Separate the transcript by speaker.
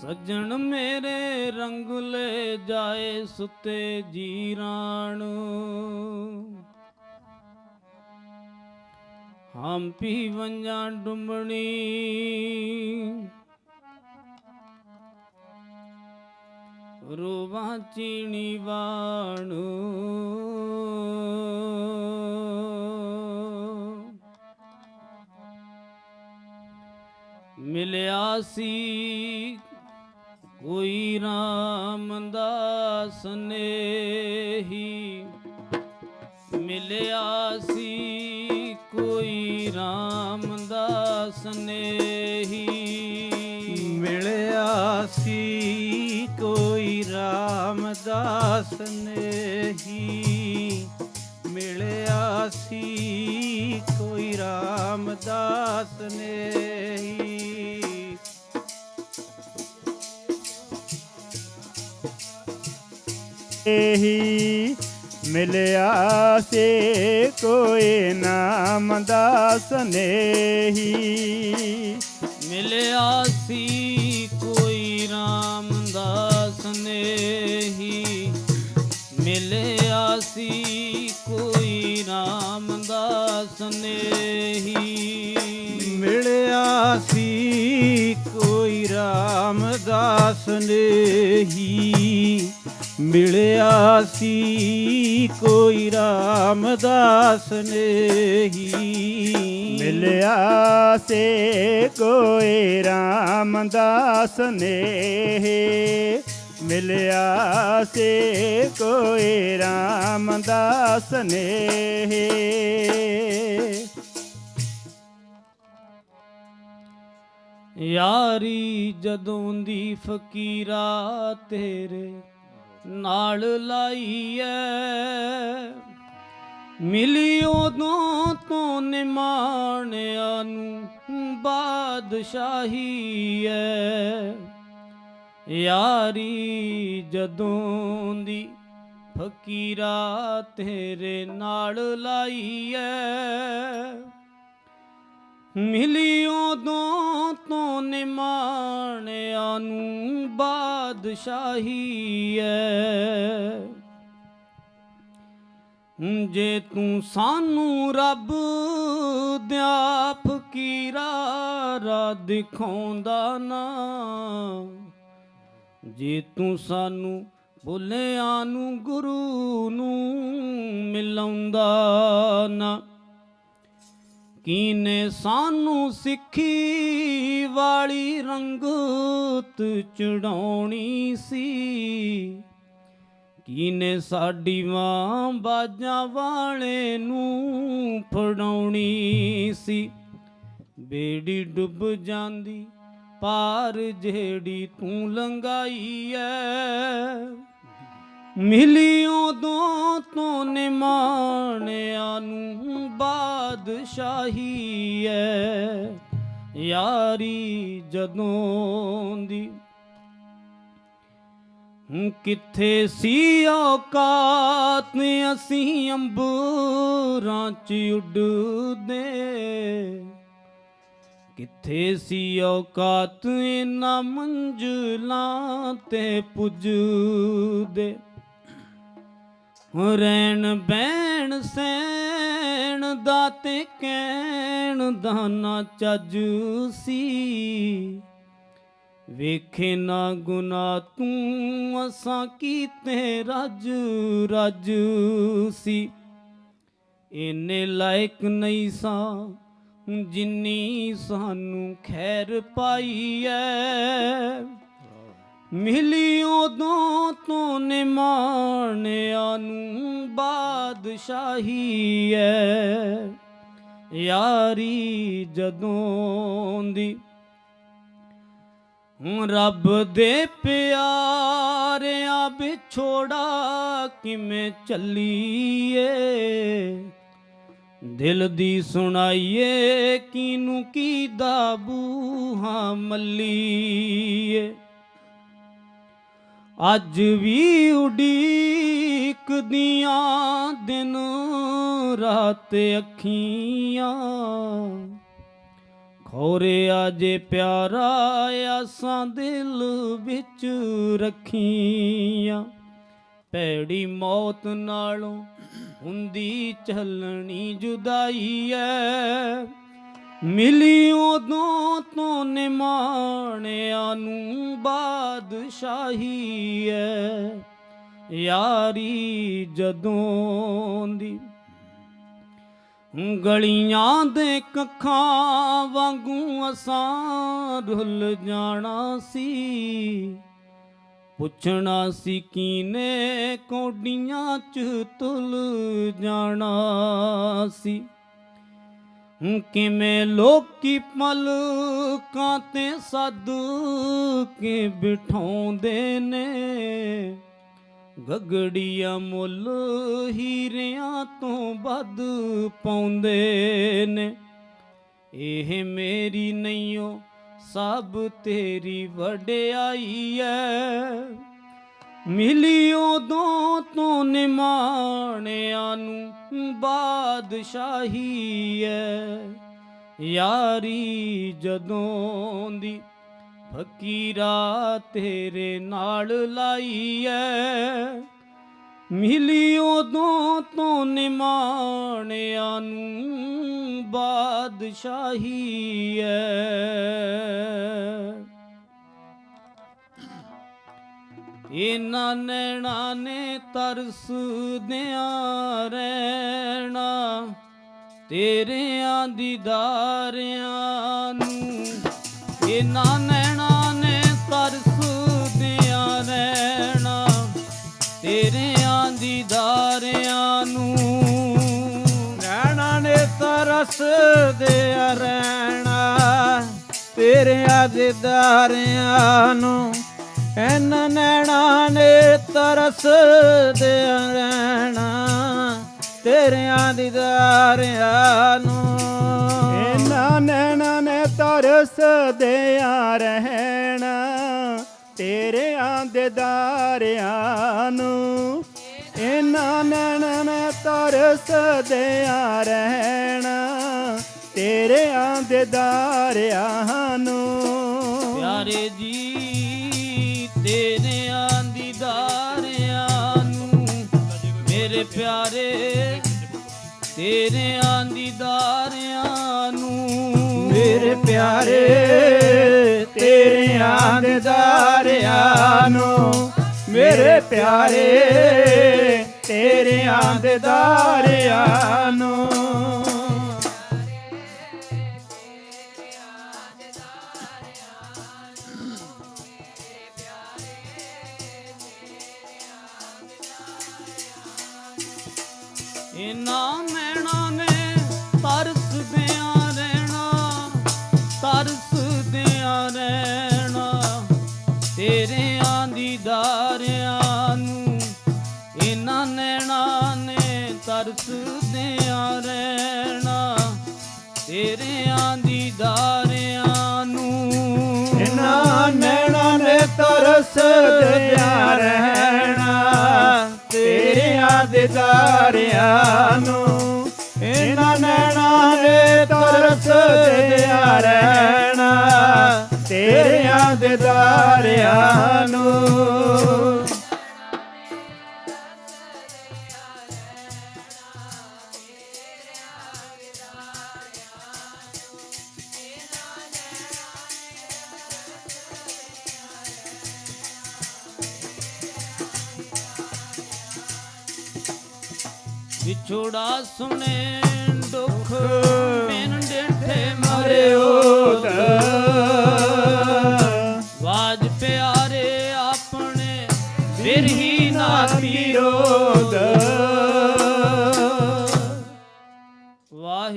Speaker 1: ਸੱਜਣ ਮੇਰੇ ਰੰਗ ਲੈ ਜਾਏ ਸੁੱਤੇ ਜੀਰਾਣ। ਹਮ ਪੀ ਵੰਜਾਂ ਡੁੰਬਣੀ। ਰੋਵਾਂ ਚੀਣੀ ਵਾਣੂ। ਮਿਲਿਆ ਸੀ ਕੋਈ ਰਾਮਦਾਸ ਨੇਹੀ ਮਿਲਿਆ ਸੀ, ਕੋਈ ਰਾਮਦਾਸ ਨੇਹੀ
Speaker 2: ਮਿਲਿਆ ਸੀ, ਕੋਈ ਰਾਮਦਾਸ ਨਹੀਂ ਮਿਲਿਆ ਸੀ, ਕੋਈ ਰਾਮਦਾਸ ਨਹੀਂ ਇਹੀ ਮਿਲਿਆ ਸੇ ਕੋਈ ਨਾਮਦਾਸ ਨਹੀਂ
Speaker 1: ਮਿਲਿਆ ਸੀ ਕੋਈ ਰਾਮਦਾਸ ਨੇਹੀ ਮਿਲਿਆ ਸੀ ਕੋਈ ਰਾਮਦਾਸ ਨੇਹੀ
Speaker 2: ਮਿਲਿਆ ਸੀ ਕੋਈ ਰਾਮਦਾਸ ਨਹੀਂ ਮਿਲਿਆ ਸੀ ਕੋਈ ਰਾਮਦਾਸ ਨਹੀਂ। ਮਿਲਿਆ ਸੇ ਕੋਈ ਰਾਮਦਾਸ ਨੇ ਮਿਲਿਆ ਸੇ ਕੋਈ ਰਾਮਦਾਸ ਨੇ
Speaker 1: ਯਾਰੀ ਜਦੋਂ ਦੀ ਫਕੀਰਾ ਤੇਰੇ ਨਾਲ ਲਾਈ ਐ ਮਿਲੀ ਉਦੋਂ ਤੋਂ ਨਿਮਾਣਿਆ ਨੂੰ ਬਾਦਸ਼ਾਹੀ ਐ ਯਾਰੀ ਜਦੋਂ ਦੀ ਫਕੀਰਾ ਤੇਰੇ ਨਾਲ ਲਾਈ ਐ ਦੋ ਤੋਂ ਨਿਮਾਣਿਆਂ ਨੂੰ ਬਾਦਸ਼ਾਹੀ ਐ। ਜੇ ਤੂੰ ਸਾਨੂੰ ਰੱਬ ਦਿਆ ਫਕੀਰਾ ਰਾ ਦਿਖਾਉਂਦਾ ਨਾ, ਜੇ ਤੂੰ ਸਾਨੂੰ ਭੁੱਲਿਆਂ ਨੂੰ ਗੁਰੂ ਨੂੰ ਮਿਲਾਉਂਦਾ ਨਾ ਕੀਨੇ ਸਾਨੂੰ ਸਿੱਖੀ ਵਾਲੀ ਰੰਗਤ ਚੜਾਉਣੀ ਸੀ। ਕੀਨੇ ਸਾਡੀ ਮਾਂ ਬਾਜਾਂ ਵਾਲੇ ਨੂੰ ਫੜਾਉਣੀ ਸੀ। ਬੇੜੀ ਡੁੱਬ ਜਾਂਦੀ, ਪਾਰ ਜਿਹੜੀ ਤੂੰ ਲੰਗਾਈ ਐ। ਮਿਲੀ ਉਦੋਂ ਤੋਂ ਨਿਮਾਣਿਆਂ ਨੂੰ ਬਾਦਸ਼ਾਹੀ ਐ। ਯਾਰੀ ਜਦੋਂ ਦੀ ਕਿੱਥੇ ਸੀ ਔਕਾਤ ਅਸੀਂ ਅੰਬਰਾਂ ਚ ਉੱਡਦੇ। ਕਿੱਥੇ ਸੀ ਔਕਾਤ ਇਨਾ ਮੰਜ਼ਲਾਂ ਤੇ ਪੁੱਜਦੇ। ਰੈਣ ਬੈਣ ਸੈਣ ਦਾ ਤੇ ਕਹਿਣ ਦਾ ਨਾ ਚੱਜ ਸੀ। ਵੇਖੇ ਨਾ ਗੁਨਾ ਤੂੰ, ਅਸਾਂ ਕੀਤੇ ਰੱਜ ਰੱਜ ਸੀ। ਇਹਨੇ ਲਾਇਕ ਨਹੀਂ ਸਾਂ, ਜਿੰਨੀ ਸਾਨੂੰ ਖੈਰ ਪਾਈ ਐ। ਮਿਲੀ ਉਦੋਂ ਤੋਂ ਨਿਮਾਣਿਆ ਨੂੰ ਬਾਦਸ਼ਾਹੀ ਐ। ਯਾਰੀ ਜਦੋਂ ਦੀ ਰੱਬ ਦੇ ਪਿਆਰਿਆਂ ਵਿਛੋੜਾ ਕਿਵੇਂ ਚੱਲੀਏ। ਦਿਲ ਦੀ ਸੁਣਾਈਏ ਕਿਨੂੰ ਕੀ ਦਾ ਬੂਹਾ ਮੱਲੀਏ। ਅੱਜ ਵੀ ਉਡੀਕਦੀਆਂ ਦਿਨ ਰਾਤ ਅੱਖੀਆਂ। ਖੋਰੇ ਆਜੇ ਪਿਆਰਾ ਆਸਾਂ ਦਿਲ ਵਿੱਚ ਰੱਖੀਆਂ। ਭੈੜੀ ਮੌਤ ਨਾਲੋਂ ਹੁੰਦੀ ਚੱਲਣੀ ਜੁਦਾਈ ਐ। ਮਿਲੀ ਉਦੋਂ ਤੋਂ ਨਿਮਾਣਿਆਂ ਨੂੰ ਬਾਦਸ਼ਾਹੀ ਐ। ਯਾਰੀ ਜਦੋਂ ਦੀ ਗਲੀਆਂ ਦੇ ਕੱਖਾਂ ਵਾਂਗੂ ਅਸਾਂ ਰੁੱਲ ਜਾਣਾ ਸੀ। ਪੁੱਛਣਾ ਸੀ ਕੀਨੇ ਕੋਡੀਆਂ ਚ ਤੁਲ ਜਾਣਾ ਸੀ। ਕਿਵੇਂ ਲੋਕੀ ਮਲਕਾਂ ਤੇ ਸੱਦ ਕੇ ਬਿਠਾਉਂਦੇ ਨੇ? ਗਗੜੀਆਂ ਮੁੱਲ ਹੀਰਿਆਂ ਤੋਂ ਵੱਧ ਪਾਉਂਦੇ ਨੇ। ਇਹ ਮੇਰੀ ਨਹੀਂਓ ਸਭ ਤੇਰੀ ਵਡਿਆਈ ਐ। ਮਿਲੀ ਉਦੋਂ ਤੋਂ ਨਿਮਾਣਿਆਂ ਨੂੰ ਬਾਦਸ਼ਾਹੀ ਐ। ਯਾਰੀ ਜਦੋਂ ਦੀ ਫਕੀਰਾ ਤੇਰੇ ਨਾਲ ਲਾਈ ਐ। ਮਿਲੀ ਉਦੋਂ ਤੋਂ ਨਿਮਾਣਿਆਂ ਨੂੰ ਬਾਦਸ਼ਾਹੀ ਐ। ਇਹਨਾਂ ਨੈਣਾ ਨੇ ਤਰਸ ਦਿਆਂ ਰਹਿਣਾ, ਤੇਰਿਆਂ ਦੀਦਾਰਿਆਂ ਨੂੰ। ਇਹਨਾਂ ਨੈਣਾ ਨੇ ਤਰਸ ਦਿਆਂ ਰਹਿਣਾ, ਤੇਰਿਆਂ ਦੀਦਾਰਿਆਂ ਨੂੰ।
Speaker 3: ਨੈਣਾ ਨੇ ਤਰਸ ਦੇ ਰਹਿਣਾ, ਤੇਰਿਆਂ ਦਿਦਾਰਿਆਂ ਨੂੰ। ਇਹਨਾਂ ਨੈਣਾ ਨੇ ਤਰਸ ਦੇ ਰਹਿਣਾ ਤੇਰਿਆਂ ਦਿਦਾਰਿਆਂ ਨੂੰ।
Speaker 2: ਇਹਨਾਂ ਨੈਣਾ ਨੇ ਤਰਸ ਦਿਆਂ ਰਹਿਣਾ ਤੇਰਿਆਂ ਦੇ ਦਾਰਿਆਂ ਨੂੰ। ਇਹਨਾਂ ਨੈਣਾ ਨੇ ਤਰਸ ਦਿਆਂ ਰਹਿਣਾ ਤੇਰਿਆਂ ਦੇ ਦਾਰਿਆਂ ਨੂੰ।
Speaker 1: ਪਿਆਰੇ ਪਿਆਰੇ,
Speaker 3: ਤੇਰੇ ਦੇ ਦਾਰਿਆਂ ਨੂੰ,
Speaker 2: ਮੇਰੇ ਪਿਆਰੇ, ਤੇਰੇ ਦੇ ਨੂੰ।
Speaker 1: ਇਹਨਾਂ ਨੈਣਾ ਨੇ ਤਰਸਦਿਆਂ ਰਹਿਣਾ ਦੀਦਾਰਿਆਂ ਨੂੰ, ਇਹਨਾਂ ਨੈਣਾ ਨੇ ਤਰਸਦਿਆਂ ਰਹਿਣਾ, ਤੇਰਿਆਂ ਦੀਦਾਰਿਆਂ ਨੂੰ।
Speaker 3: ਇਹਨਾਂ ਨੈਣਾ ਨੇ ਤਰਸ ਦਿਆ ਰਹਿਣਾ, ਤੇਰਿਆਂ ਦਿਦਾਰਿਆਂ ਨੂੰ। ਇਹਨਾਂ ਨੈਣਾ ਨੇ ਤਰਸ ਦਿਆ ਰਹਿਣਾ। ਤੇਰਿਆਂ ਦਿਦਾਰਿਆਂ ਨੂੰ।
Speaker 1: ਵਿਛੋੜਾ ਸੁਣੇ ਦੁੱਖ ਬਿਨ ਡਿਠੇ